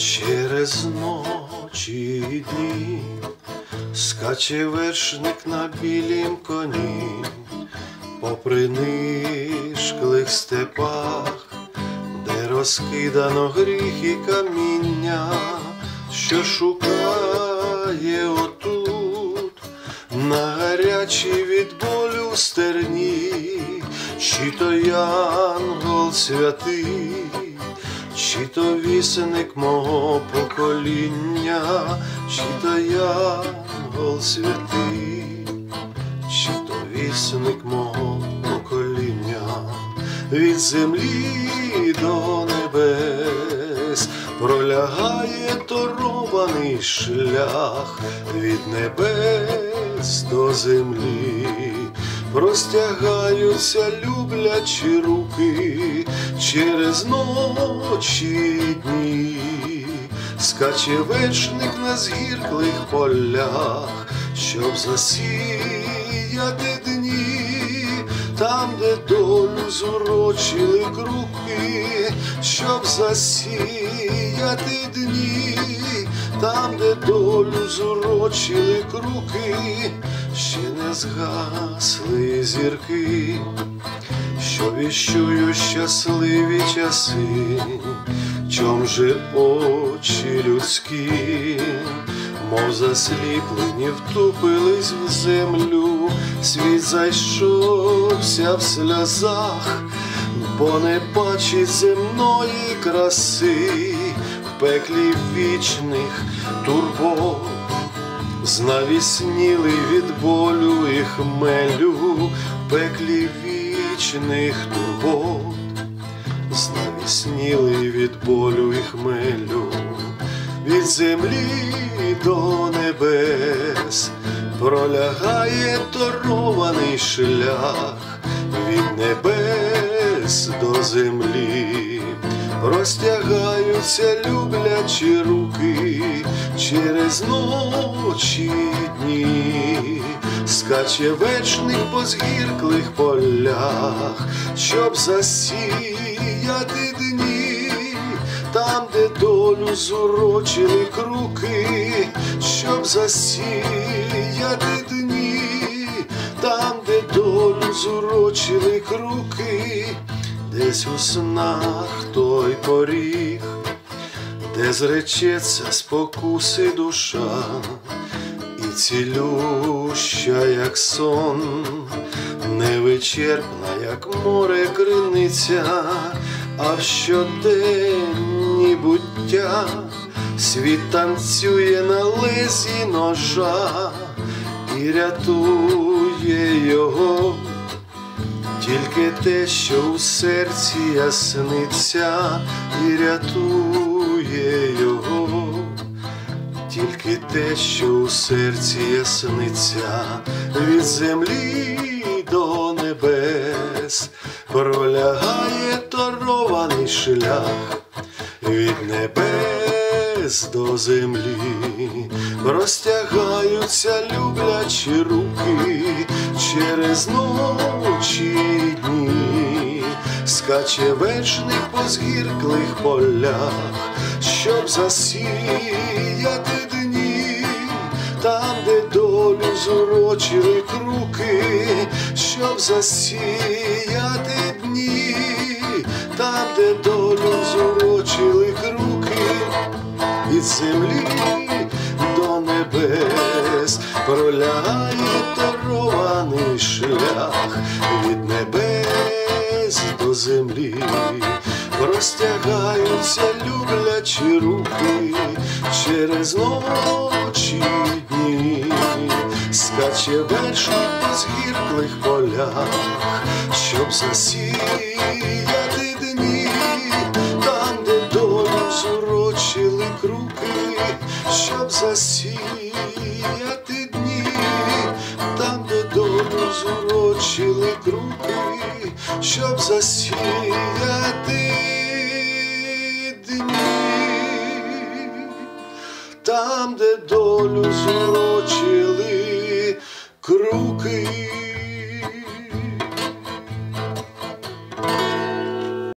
Через ночі і дні скаче вершник на білім коні, попри нишклих степах, де розкидано гріх і каміння, що шукає отут на гарячій від болю стерні, чи то янгол святий, чи то вісник мого покоління, чи то янгол святий, чи то вісник мого покоління, від землі до небес пролягає торований шлях від небес до землі. Простягаються люблячі руки через ночі дні, скаче вечник на згірклих полях, щоб засіяти дні, там, де долю зурочили круки, щоб засіяти дні, там, де долю зурочили круки, ще не згасли зірки, що віщую щасливі часи, чом же очі людські, мов засліплені, втупились в землю, світ зайшовся в сльозах, бо не бачить земної краси в пеклі вічних турбот. Знавісніли від болю і хмелю пеклі вічних турбот, знавісніли від болю і хмелю, від землі до небес пролягає торований шлях від небес до землі. Розтягаються люблячі руки через ночі дні, скаче вечник по згірклих полях, щоб засіяти дні, там, де долю зурочили круки, щоб засіяти дні, там, де долю зурочили круки десь у снах той поріг, де зречеться спокуси душа, і цілюща, як сон, невичерпна, як море криниця, а в щоденні буття світ танцює на лезі ножа і рятує його. Тільки те, що у серці ясниться і рятує його, тільки те, що у серці ясниться від землі до небес, пролягає торований шлях. Від небес до землі, розтягаються люблячі руки через ночі дні, скаче вечник по згірклих полях, щоб засіяти дні, там, де долю зурочили круки, щоб засіяти дні, там, де долю зурочили круки від землі до небес. Пролягає торований шлях від небес до землі, розтягаються люблячі руки через ночі дні, скаче вершник по згірклих полях, щоб засіяти засіяти дні, там, де долю зурочили круки, щоб засіяти дні, там, де долю зурочили круки.